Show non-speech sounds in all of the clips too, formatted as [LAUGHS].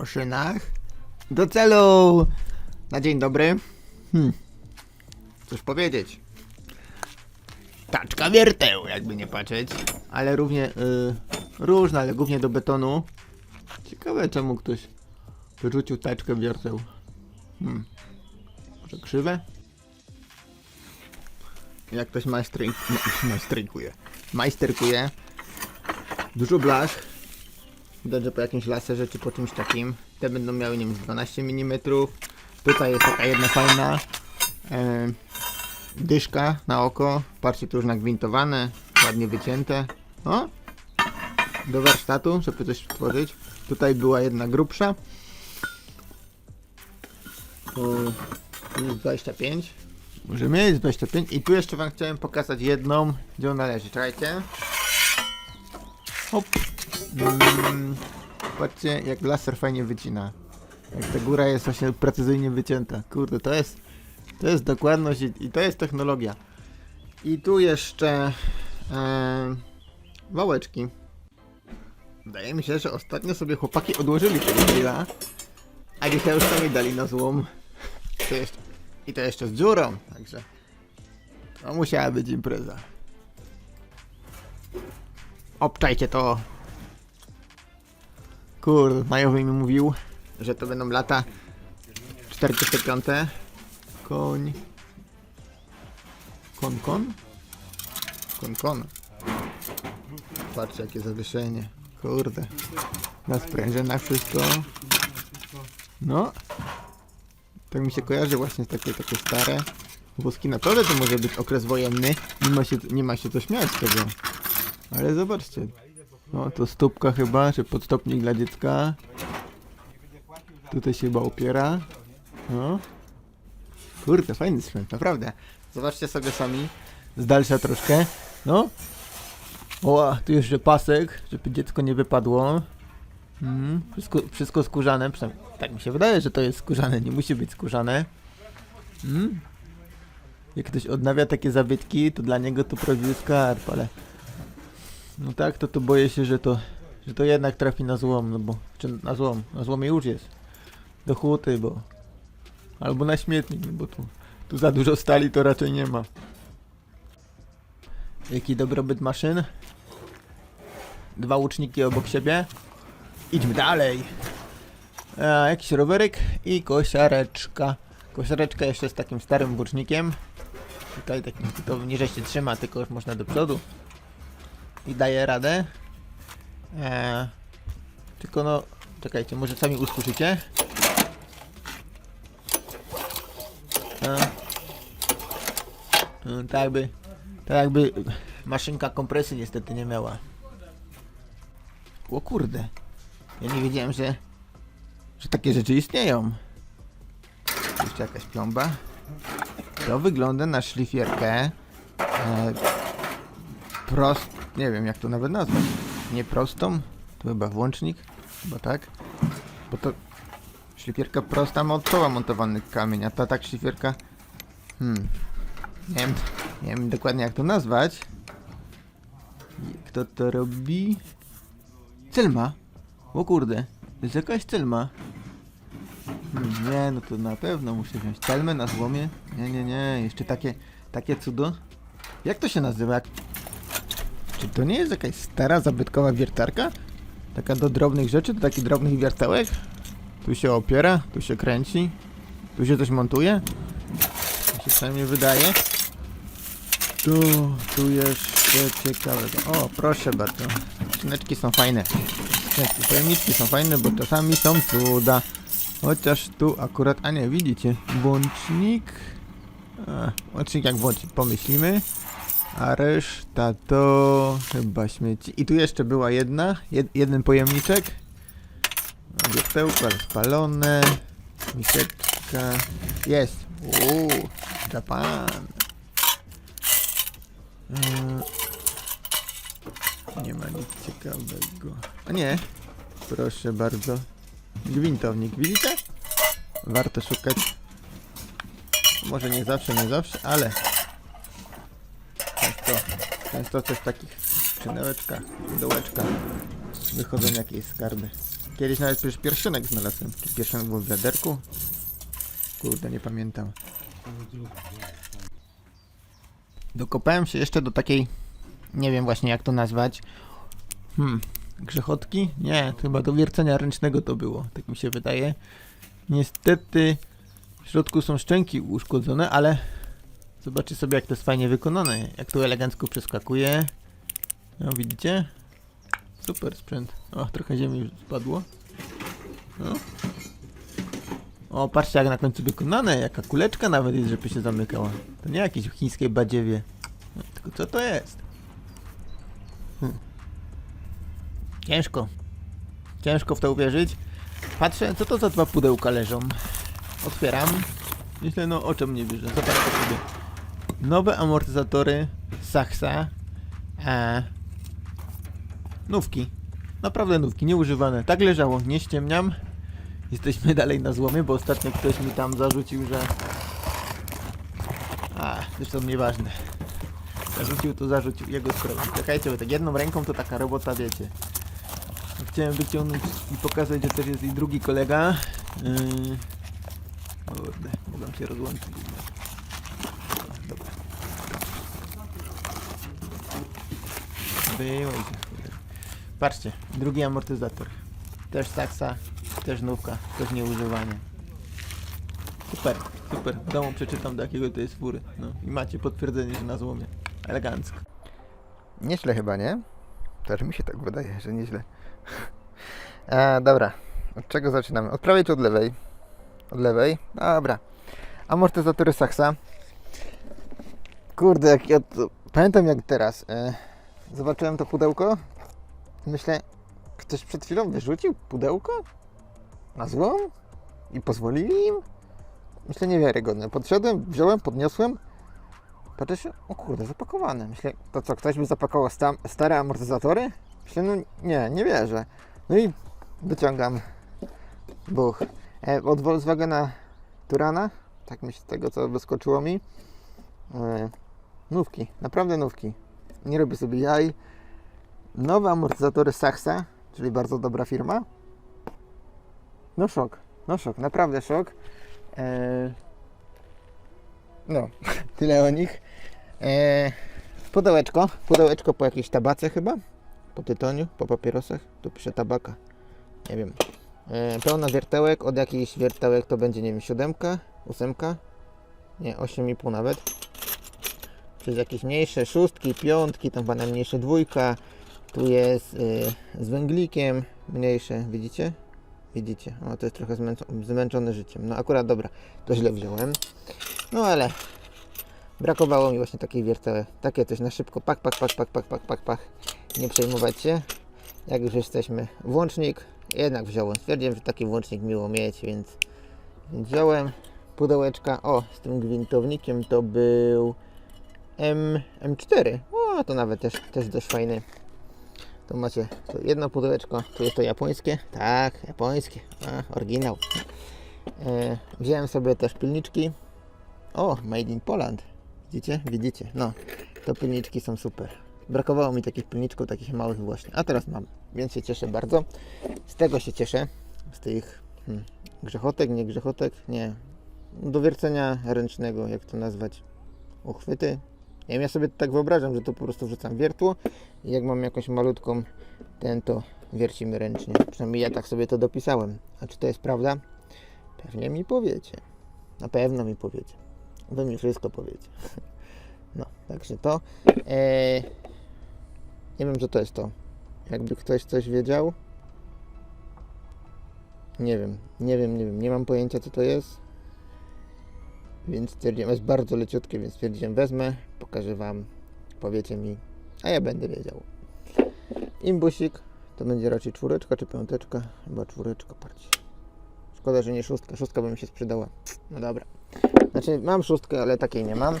po szynach. Do celu! Na dzień dobry. Hmm. Cóż powiedzieć. Taczka wierteł, jakby nie patrzeć. Ale równie y, różna, ale głównie do betonu. Ciekawe czemu ktoś wyrzucił taczkę wierteł. Hmm. Może krzywe? Jak ktoś majstry... ma- majstrykuje. Majsterkuje. Dużo blach. Widać, że po jakimś laserze czy po czymś takim. Te będą miały, nie wiem, z 12 mm. Tutaj jest taka jedna fajna e, dyszka na oko. Patrzcie, tu już nagwintowane, ładnie wycięte. O! Do warsztatu, żeby coś stworzyć. Tutaj była jedna grubsza. Tu jest 25. Może mieć 25. I tu jeszcze wam chciałem pokazać jedną, gdzie ona leży. Czekajcie. Hop. Mm, patrzcie, jak laser fajnie wycina. Jak ta góra jest właśnie precyzyjnie wycięta. Kurde, to jest, to jest dokładność i, i to jest technologia. I tu jeszcze e, wałeczki. Wydaje mi się, że ostatnio sobie chłopaki odłożyli tego grilla, a dzisiaj już sami dali na złom. To jeszcze, I to jeszcze z dziurą, także to musiała być impreza. Obczajcie to. Kurde, Majowy mi mówił, że to będą lata 45. Koń. Kon, kon? Kon, kon. Patrzcie, jakie zawieszenie. Kurde. Na sprężynach wszystko. No. Tak mi się kojarzy właśnie takie, takie stare wózki. Naprawdę to może być okres wojenny. Nie ma się, nie ma się co śmiać z tego. Ale zobaczcie. No to stópka chyba, czy podstopnik dla dziecka. Tutaj się chyba opiera. No. Kurde, fajny sprzęt, naprawdę. Zobaczcie sobie sami. Z dalsza troszkę. No. O, tu jeszcze pasek, żeby dziecko nie wypadło. Mm, wszystko, wszystko skórzane, przynajmniej tak mi się wydaje, że to jest skórzane, nie musi być skórzane. Mm. Jak ktoś odnawia takie zabytki, to dla niego to prawdziwy skarb, ale no tak, to to boję się, że to, że to jednak trafi na złom, no bo, czy na złom, na złomie już jest. Do huty, bo, albo na śmietnik, no bo tu, tu za dużo stali to raczej nie ma. Jaki dobrobyt maszyn? Dwa łuczniki obok siebie. Idźmy dalej. A, jakiś rowerek i kosiareczka. Kosiareczka jeszcze z takim starym włócznikiem. Tutaj takim, to niżej się trzyma, tylko już można do przodu. I daje radę. Eee, tylko no, czekajcie, może sami usłyszycie. Eee, tak jakby, tak jakby maszynka kompresji niestety nie miała. O kurde. Ja nie wiedziałem, że, że takie rzeczy istnieją. Jeszcze jakaś plomba. To wygląda na szlifierkę. E, prost, nie wiem jak to nawet nazwać. Nie prostą, to chyba włącznik, chyba tak. Bo to szlifierka prosta ma od czoła montowany kamień, a ta tak szlifierka... Hmm, nie wiem, nie wiem dokładnie jak to nazwać. Kto to robi? Celma. O kurde, to jest jakaś celma. Hmm, nie, no to na pewno muszę wziąć celmę na złomie. Nie, nie, nie, jeszcze takie, takie cudo. Jak to się nazywa? Czy to nie jest jakaś stara, zabytkowa wiertarka? Taka do drobnych rzeczy, do takich drobnych wiertełek? Tu się opiera, tu się kręci, tu się coś montuje. Mi się przynajmniej wydaje. Tu, tu jeszcze ciekawego. O, proszę bardzo. Skrzyneczki są fajne. Skrzyneczki, są fajne, bo czasami są cuda. Chociaż tu akurat, a nie, widzicie, włącznik. A, łącznik jak włączyć, pomyślimy. A reszta to chyba śmieci. I tu jeszcze była jedna, jed, jeden pojemniczek. Wiertełko spalone. Miseczka. Jest. Uuu, Japan. Eee, nie ma nic ciekawego. A nie, proszę bardzo. Gwintownik, widzicie? Warto szukać. Może nie zawsze, nie zawsze, ale często, często coś takich skrzynełeczkach, dołeczkach wychodzą jakieś skarby. Kiedyś nawet przecież pierścionek znalazłem. Czy pierścionek był w wiaderku? Kurde, nie pamiętam. Dokopałem się jeszcze do takiej, nie wiem właśnie jak to nazwać. Hmm, grzechotki? Nie, chyba do wiercenia ręcznego to było, tak mi się wydaje. Niestety w środku są szczęki uszkodzone, ale zobaczcie sobie jak to jest fajnie wykonane. Jak to elegancko przeskakuje. No widzicie? Super sprzęt. O, trochę ziemi już spadło. No. O, patrzcie jak na końcu wykonane, jaka kuleczka nawet jest, żeby się zamykała. To nie jakieś chińskie badziewie. No, tylko co to jest? Hm. Ciężko. Ciężko w to uwierzyć. Patrzę, co to za dwa pudełka leżą. Otwieram. Myślę, no o czym nie wierzę. Zobaczcie sobie. Nowe amortyzatory Saxa. E, nówki. Naprawdę nówki, nieużywane. Tak leżało, nie ściemniam. Jesteśmy dalej na złomie, bo ostatnio ktoś mi tam zarzucił, że... A, zresztą nieważne. Zarzucił to zarzucił, jego sprawa. Czekajcie, bo tak jedną ręką to taka robota, wiecie. Chciałem wyciągnąć i pokazać, że też jest i drugi kolega. Yy... Kurde, mogę się rozłączyć. jednak. O, Dobra. Było i tak. Patrzcie, drugi amortyzator. Też taksa, też nówka, też nieużywanie. Super, super. W domu przeczytam do jakiego to jest fury. No i macie potwierdzenie, że na złomie. Elegancko. Nieźle chyba, nie? Też mi się tak wydaje, że nieźle. [LAUGHS] Dobra, od czego zaczynamy? Od prawej czy od lewej? Od lewej? Dobra. Amortyzatory Saxa. Kurde, jak ja to... Pamiętam jak teraz. E, zobaczyłem to pudełko. Myślę, ktoś przed chwilą wyrzucił pudełko? Na złom? I pozwolili im? Myślę, niewiarygodne. Podszedłem, wziąłem, podniosłem. Patrzę się, o kurde, zapakowane. Myślę, to co, ktoś by zapakował sta stare amortyzatory? Myślę, no nie, nie wierzę. No i wyciągam buch. E, od Volkswagena Turana, tak myślę, z tego co wyskoczyło mi. E, nówki, naprawdę nówki. Nie robię sobie jaj. Nowe amortyzatory Saxa, czyli bardzo dobra firma. No szok, no szok, naprawdę szok. Eee, no, [LAUGHS] tyle o nich. Eee, pudełeczko, pudełeczko po jakiejś tabace chyba, po tytoniu, po papierosach, tu pisze tabaka, nie wiem. Eee, pełno wiertełek, od jakichś wiertełek to będzie, nie wiem, siódemka, ósemka, nie, osiem i pół nawet. Przez jakieś mniejsze szóstki, piątki, tam chyba najmniejsze dwójka, tu jest y, z węglikiem mniejsze, widzicie? Widzicie, o to jest trochę zmęczone, życiem. No akurat dobra, to źle wziąłem. No ale brakowało mi właśnie takiej wierteły. Takie coś na szybko, pak, pak, pak, pak, pak, pak, pak, pak. Nie przejmować się. Jak już jesteśmy, włącznik, jednak wziąłem. Stwierdziłem, że taki włącznik miło mieć, więc wziąłem pudełeczka. O, z tym gwintownikiem to był M, M4. O, to nawet też, też dość fajny. Tu macie to jedno pudełeczko, tu jest to japońskie. Tak, japońskie. A, oryginał. E, wziąłem sobie też pilniczki. O, made in Poland. Widzicie? Widzicie? No, to pilniczki są super. Brakowało mi takich pilniczków, takich małych właśnie. A teraz mam, więc się cieszę bardzo. Z tego się cieszę. Z tych hmm, grzechotek, nie grzechotek, nie. Do wiercenia ręcznego, jak to nazwać? Uchwyty, ja sobie tak wyobrażam, że to po prostu wrzucam wiertło i jak mam jakąś malutką ten, to wiercimy ręcznie. Przynajmniej ja tak sobie to dopisałem. A czy to jest prawda? Pewnie mi powiecie. Na pewno mi powiecie. Wy mi wszystko powiecie. [LAUGHS] No, także to. Eee, nie wiem, co to jest to. Jakby ktoś coś wiedział. Nie wiem, nie wiem, nie wiem. Nie mam pojęcia, co to jest. Więc stwierdziłem, jest bardzo leciutkie, więc stwierdziłem, wezmę, pokażę Wam, powiecie mi, a ja będę wiedział. Imbusik, to będzie raczej czwóreczka czy piąteczka? Chyba czwóreczka, patrzcie. Szkoda, że nie szóstka, szóstka by mi się sprzedała. No dobra. Znaczy, mam szóstkę, ale takiej nie mam.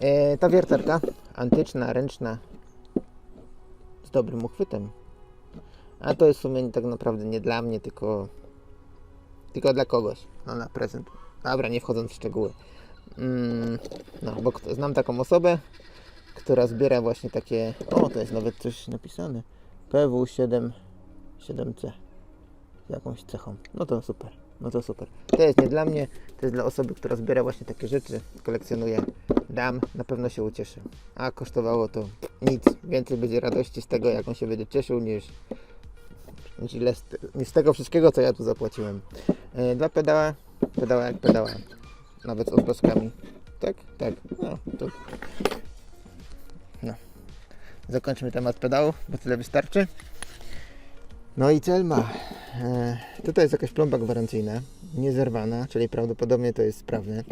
E, ta wiertarka, antyczna, ręczna, z dobrym uchwytem. A to jest w sumie tak naprawdę nie dla mnie, tylko, tylko dla kogoś. No na prezent. Dobra, nie wchodząc w szczegóły. Mm, no, bo znam taką osobę, która zbiera właśnie takie. O, to jest nawet coś napisane. PW7 7C. jakąś cechą. No to super, no to super. To jest nie dla mnie, to jest dla osoby, która zbiera właśnie takie rzeczy, kolekcjonuje. Dam, na pewno się ucieszy. A kosztowało to nic. Więcej będzie radości z tego, jak on się będzie cieszył, niż, niż, ile z, niż z tego wszystkiego, co ja tu zapłaciłem. E, dla pedała, pedała jak pedała. Nawet z odblaskami. Tak? Tak. No, to... no. Zakończmy temat pedału, bo tyle wystarczy. No i cel ma. E, tutaj jest jakaś plomba gwarancyjna, niezerwana, czyli prawdopodobnie to jest sprawne.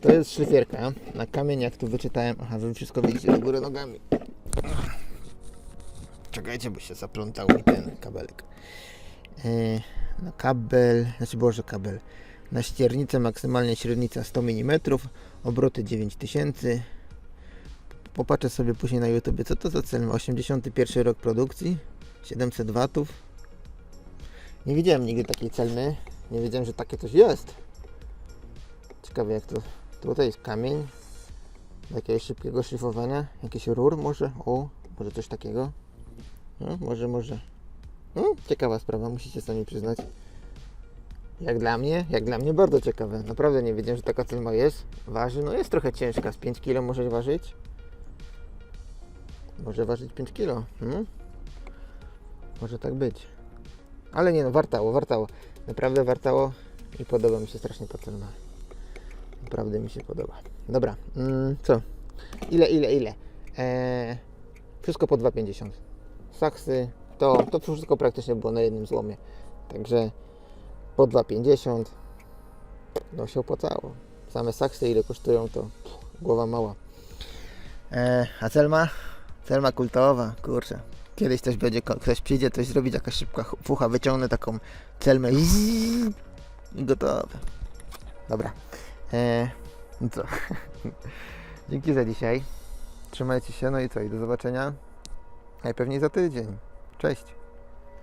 To jest szlifierka na kamień, jak tu wyczytałem. Aha, wy wszystko widzicie do góry nogami. Czekajcie, bo się zaplątał mi ten kabelek. E, na kabel, znaczy Boże kabel. Na ściernicę maksymalnie średnica 100 mm, obroty 9000. Popatrzę sobie później na YouTube, co to za cel. 81 rok produkcji, 700 watów. Nie widziałem nigdy takiej celny. Nie wiedziałem, że takie coś jest. Ciekawe jak to. Tutaj jest kamień. Jakiegoś szybkiego szlifowania. Jakiś rur może. O, może coś takiego. No, może, może. No, ciekawa sprawa, musicie sami przyznać. Jak dla mnie, jak dla mnie bardzo ciekawe. Naprawdę nie wiedziałem, że taka celma jest. Waży, no jest trochę ciężka. Z 5 kg może ważyć. Może ważyć 5 kg. Hmm? Może tak być. Ale nie no, wartało, wartało. Naprawdę wartało i podoba mi się strasznie ta celna. Naprawdę mi się podoba. Dobra, mm, co? Ile, ile, ile? Eee, wszystko po 2,50. Saksy, to, to wszystko praktycznie było na jednym złomie. Także po 2,50 no się opłacało. Same saksy ile kosztują to pff, głowa mała. Eee, a celma? Celma kultowa, kurczę. Kiedyś też będzie, ktoś przyjdzie coś zrobić, jakaś szybka ch- fucha, wyciągnę taką celmę i gotowe. Dobra. Eee, no co? [LAUGHS] Dzięki za dzisiaj. Trzymajcie się, no i co? I do zobaczenia. Najpewniej za tydzień. Cześć.